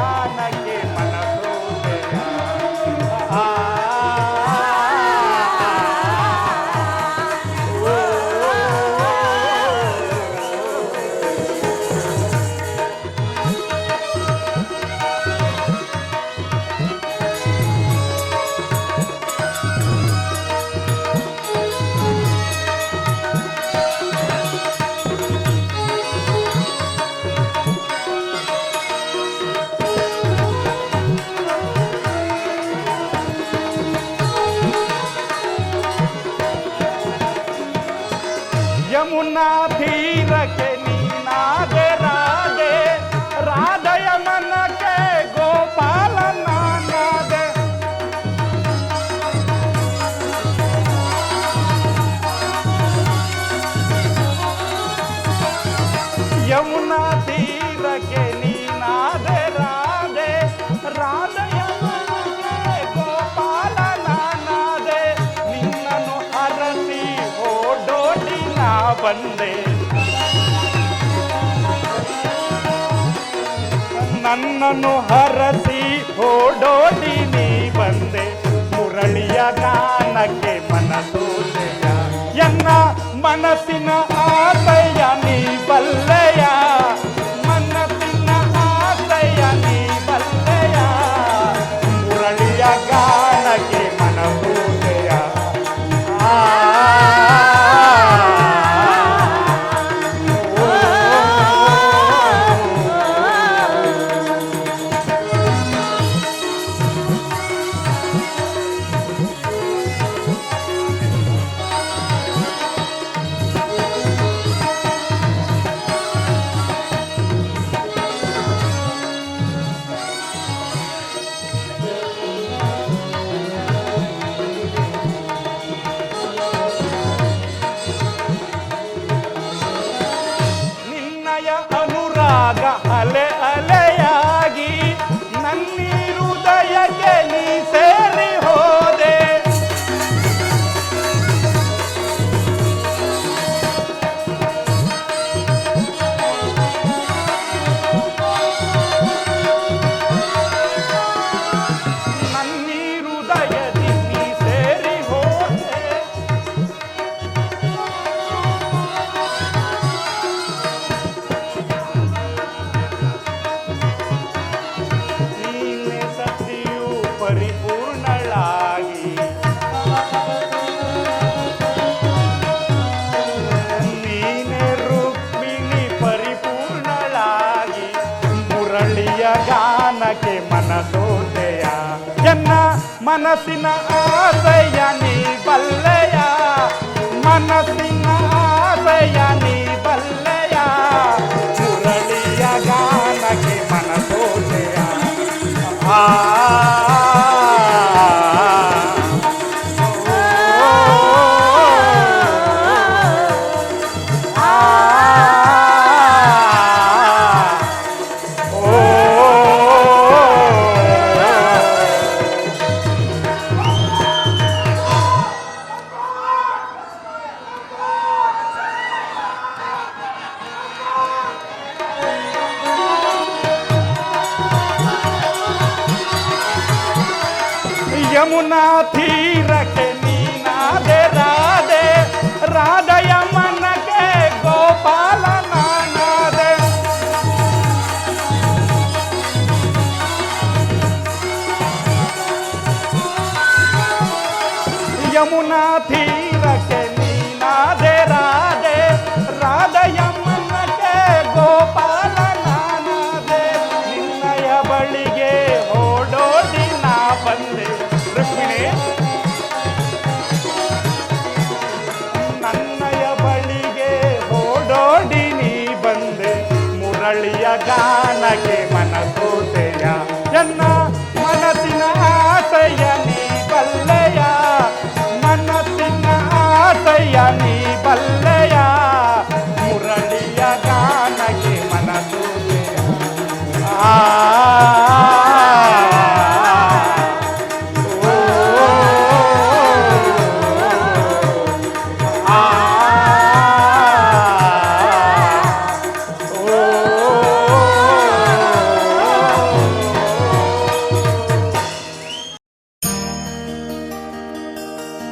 ಧ್ಯಾನಕ್ಕೆ ಯಮುನಾ ತೀರಕ್ಕೆ ನೀನಾದೆ ರಾಧೆ ರಾಧೆ ಯಮುನೆ ಗೋಪಾಲ ನಾನಾದೆ ನಿನ್ನನ್ನು ಅರಸಿ ಓಡೋಡಿ ನಾ ಬಂದೆ. ನನ್ನನ್ನು ಹರಸಿ ಓಡೋಡಿ ನೀ ಬಂದೆ. ಮುರಳಿಯ ಗಾನಕ್ಕೆ ಮನಸೂಸೆಯ ಎನ್ನ ಮನಸ್ಸಿನ ಆತಯ್ಯ ನೀ ಬಲ್ಲೆ. ಅನುರಾಗ ಅಲೆ ಅಲೆಯಾಗಿ ನನ್ನಿ ಹೃದಯಕ್ಕೆ ನೀ ಸೇರಿ ಹೋದೆ. ನನ್ನಿ ಹೃದಯದಿ ಗಾನಕ್ಕೆ ಮನಸೋದೆಯ ಎನ್ನ ಮನಸ್ಸಿನ ಆಸೆಯ ನೀ ಬಲ್ಲೆಯ यमुना थी रखनी ना दे राधे राधा यमन के गोपाल नाना दे। यमुना थी ಜನ್ನ ಮನಸ್ಸಿನ ಆಸಯ್ಯ ನೀ ಬಲ್ಲೆಯ ಮನಸ್ಸಿನ ಆಸಯ್ಯ ನೀ ಬಲ್ಲೆಯ ಮುರಳಿಯ ಗಾನಕ್ಕೆ ಮನಸ್ಸು ಆ